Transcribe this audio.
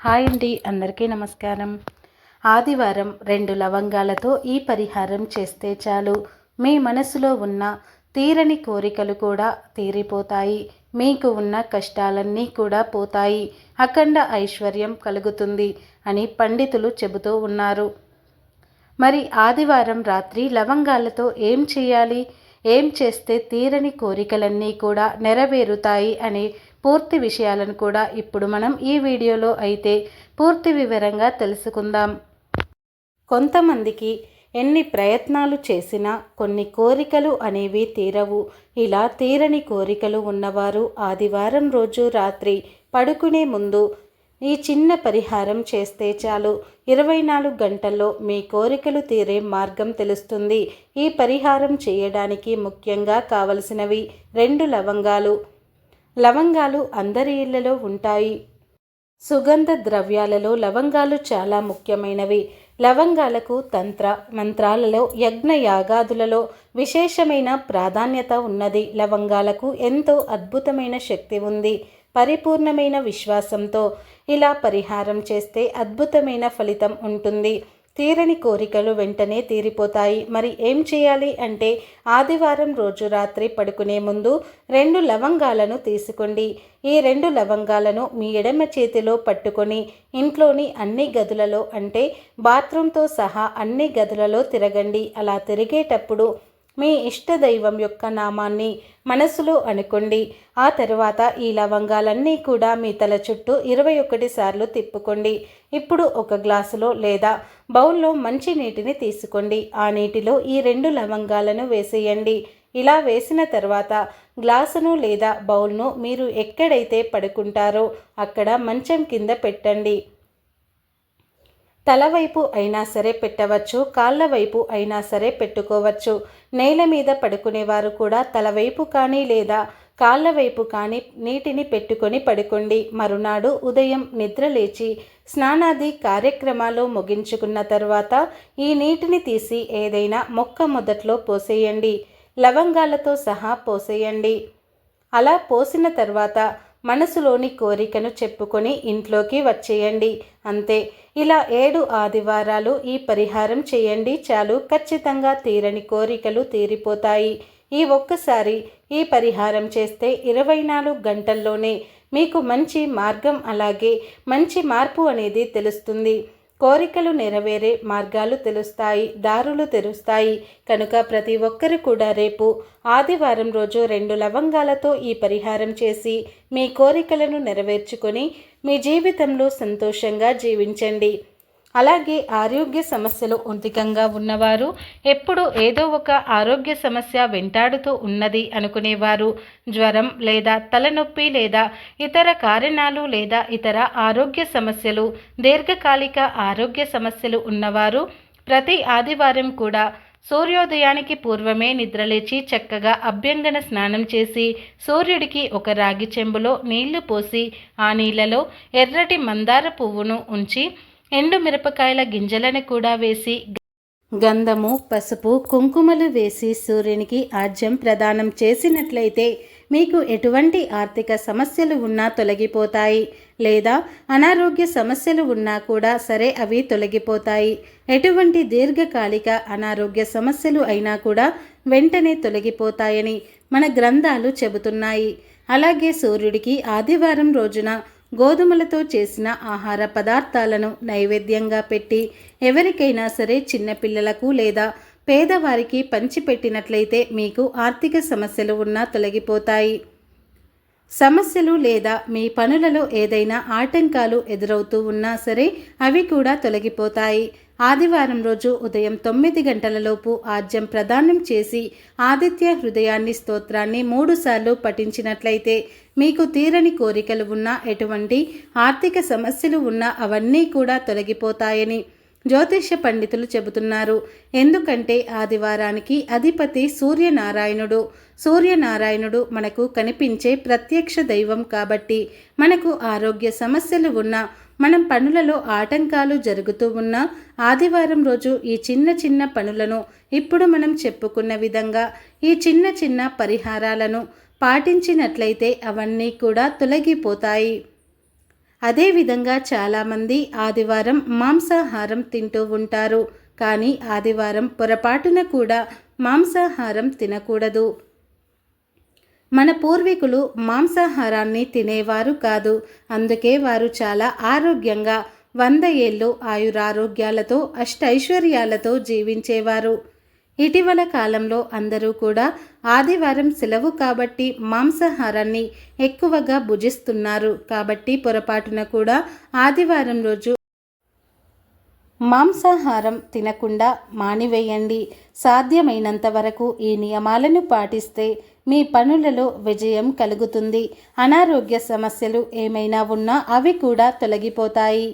Hi అండి అందరికీ నమస్కారం. ఆదివారం రెండు లవంగాలతో ఈ పరిహారం చేస్తే చాలు. మీ మనసులో ఉన్న తీరని కోరికలు కూడా తీరిపోతాయి. మీకు ఉన్న కష్టాలన్నీ కూడా పోతాయి. అఖండ ఐశ్వర్యం కలుగుతుంది అని పండితులు చెబుతూ ఉన్నారు. మరి ఆదివారం రాత్రి లవంగాలతో ఏం చేయాలి? ఏం చేస్తే తీరని కోరికలన్నీ కూడా నెరవేరుతాయి అని పూర్తి విషయాలను కూడా ఇప్పుడు మనం ఈ వీడియోలో అయితే పూర్తి వివరంగా తెలుసుకుందాం. కొంతమందికి ఎన్ని ప్రయత్నాలు చేసినా కొన్ని కోరికలు అనేవి తీరవు. ఇలా తీరని కోరికలు ఉన్నవారు ఆదివారం రోజు రాత్రి పడుకునే ముందు ఈ చిన్న పరిహారం చేస్తే చాలు. ఇరవై నాలుగు గంటల్లో మీ కోరికలు తీరే మార్గం తెలుస్తుంది. ఈ పరిహారం చేయడానికి ముఖ్యంగా కావలసినవి రెండు లవంగాలు లవంగాలు అందరి ఇళ్ళలో ఉంటాయి. సుగంధ ద్రవ్యాలలో లవంగాలు చాలా ముఖ్యమైనవి. లవంగాలకు తంత్ర మంత్రాలలో యజ్ఞ యాగాదులలో విశేషమైన ప్రాధాన్యత ఉన్నది. లవంగాలకు ఎంతో అద్భుతమైన శక్తి ఉంది. పరిపూర్ణమైన విశ్వాసంతో ఇలా పరిహారం చేస్తే అద్భుతమైన ఫలితం ఉంటుంది. తీరని కోరికలు వెంటనే తీరిపోతాయి. మరి ఏం చేయాలి అంటే ఆదివారం రోజు రాత్రి పడుకునే ముందు రెండు లవంగాలను తీసుకోండి. ఈ రెండు లవంగాలను మీ ఎడమ చేతిలో పట్టుకొని ఇంట్లోని అన్ని గదులలో అంటే బాత్రూంతో సహా అన్ని గదులలో తిరగండి. అలా తిరిగేటప్పుడు మీ ఇష్టదైవం యొక్క నామాన్ని మనసులో అనుకోండి. ఆ తరువాత ఈ లవంగాలన్నీ కూడా మీ తల చుట్టూ ఇరవై ఒకటి సార్లు తిప్పుకోండి. ఇప్పుడు ఒక గ్లాసులో లేదా బౌల్లో మంచి నీటిని తీసుకోండి. ఆ నీటిలో ఈ రెండు లవంగాలను వేసేయండి. ఇలా వేసిన తర్వాత గ్లాసును లేదా బౌల్ను మీరు ఎక్కడైతే పడుకుంటారో అక్కడ మంచం కింద పెట్టండి. తలవైపు అయినా సరే పెట్టవచ్చు కాళ్ళ వైపు అయినా సరే పెట్టుకోవచ్చు. నేల మీద పడుకునేవారు కూడా తలవైపు కానీ లేదా కాళ్ళ వైపు కానీ నీటిని పెట్టుకొని పడుకోండి. మరునాడు ఉదయం నిద్ర లేచి స్నానాది కార్యక్రమాలు ముగించుకున్న తర్వాత ఈ నీటిని తీసి ఏదైనా మొక్క మొదట్లో పోసేయండి. లవంగాలతో సహా పోసేయండి. అలా పోసిన తర్వాత మనసులోని కోరికను చెప్పుకొని ఇంట్లోకి వచ్చేయండి. అంతే. ఇలా ఏడు ఆదివారాలు ఈ పరిహారం చేయండి. చాలు. ఖచ్చితంగా తీరని కోరికలు తీరిపోతాయి. ఈ ఒక్కసారి ఈ పరిహారం చేస్తే ఇరవై నాలుగు గంటల్లోనే మీకు మంచి మార్గం అలాగే మంచి మార్పు అనేది తెలుస్తుంది. కోరికలు నెరవేరే మార్గాలు తెలుస్తాయి దారులు తెరుస్తాయి. కనుక ప్రతి ఒక్కరు కూడా రేపు ఆదివారం రోజు రెండు లవంగాలతో ఈ పరిహారం చేసి మీ కోరికలను నెరవేర్చుకొని మీ జీవితంలో సంతోషంగా జీవించండి. అలాగే ఆరోగ్య సమస్యలు ఉద్దికంగా ఉన్నవారు ఎప్పుడు ఏదో ఒక ఆరోగ్య సమస్య వెంటాడుతూ ఉన్నది అనుకునేవారు. జ్వరం లేదా తలనొప్పి లేదా ఇతర కారణాలు లేదా ఇతర ఆరోగ్య సమస్యలు దీర్ఘకాలిక ఆరోగ్య సమస్యలు ఉన్నవారు ప్రతి ఆదివారం కూడా సూర్యోదయానికి పూర్వమే నిద్రలేచి చక్కగా అభ్యంగన స్నానం చేసి సూర్యుడికి ఒక రాగి చెంబులో నీళ్ళు పోసి ఆ నీళ్ళలో ఎర్రటి మందార పువ్వును ఉంచి ఎండు మిరపకాయల గింజలను కూడా వేసి గంధము పసుపు కుంకుమలు వేసి సూర్యునికి ఆజ్యం ప్రదానం చేసినట్లయితే మీకు ఎటువంటి ఆర్థిక సమస్యలు ఉన్నా తొలగిపోతాయి. లేదా అనారోగ్య సమస్యలు ఉన్నా కూడా సరే అవి తొలగిపోతాయి. ఎటువంటి దీర్ఘకాలిక అనారోగ్య సమస్యలు అయినా కూడా వెంటనే తొలగిపోతాయని మన గ్రంథాలు చెబుతున్నాయి. అలాగే సూర్యుడికి ఆదివారం రోజున గోధుమలతో చేసిన ఆహార పదార్థాలను నైవేద్యంగా పెట్టి ఎవరికైనా సరే చిన్నపిల్లలకు లేదా పేదవారికి పంచిపెట్టినట్లయితే మీకు ఆర్థిక సమస్యలు ఉన్నా తొలగిపోతాయి. సమస్యలు లేదా మీ పనులలో ఏదైనా ఆటంకాలు ఎదురవుతూ ఉన్నా సరే అవి కూడా తొలగిపోతాయి. ఆదివారం రోజు ఉదయం తొమ్మిది గంటలలోపు ఆద్యం ప్రదానం చేసి ఆదిత్య హృదయాన్ని స్తోత్రాన్ని మూడుసార్లు పఠించినట్లయితే మీకు తీరని కోరికలు ఉన్నా ఎటువంటి ఆర్థిక సమస్యలు ఉన్నా అవన్నీ కూడా తొలగిపోతాయని జ్యోతిష్య పండితులు చెబుతున్నారు. ఎందుకంటే ఆదివారానికి అధిపతి సూర్యనారాయణుడు. సూర్యనారాయణుడు మనకు కనిపించే ప్రత్యక్ష దైవం కాబట్టి మనకు ఆరోగ్య సమస్యలు ఉన్నా మనం పనులలో ఆటంకాలు జరుగుతూ ఉన్న ఆదివారం రోజు ఈ చిన్న చిన్న పనులను ఇప్పుడు మనం చెప్పుకున్న విధంగా ఈ చిన్న చిన్న పరిహారాలను పాటించినట్లయితే అవన్నీ కూడా తొలగిపోతాయి. అదేవిధంగా చాలామంది ఆదివారం మాంసాహారం తింటూ ఉంటారు. కానీ ఆదివారం పొరపాటున కూడా మాంసాహారం తినకూడదు. మన పూర్వీకులు మాంసాహారాన్ని తినేవారు కాదు. అందుకే వారు చాలా ఆరోగ్యంగా వంద ఏళ్ళు ఆయురారోగ్యాలతో అష్టైశ్వర్యాలతో జీవించేవారు. ఇటీవల కాలంలో అందరూ కూడా ఆదివారం సెలవు కాబట్టి మాంసాహారాన్ని ఎక్కువగా భుజిస్తున్నారు. కాబట్టి పొరపాటున కూడా ఆదివారం రోజు మాంసాహారం తినకుండా మానివేయండి. సాధ్యమైనంత వరకు ఈ నియమాలను పాటిస్తే మీ పనులలో విజయం కలుగుతుంది. అనారోగ్య సమస్యలు ఏమైనా ఉన్నా అవి కూడా తొలగిపోతాయి.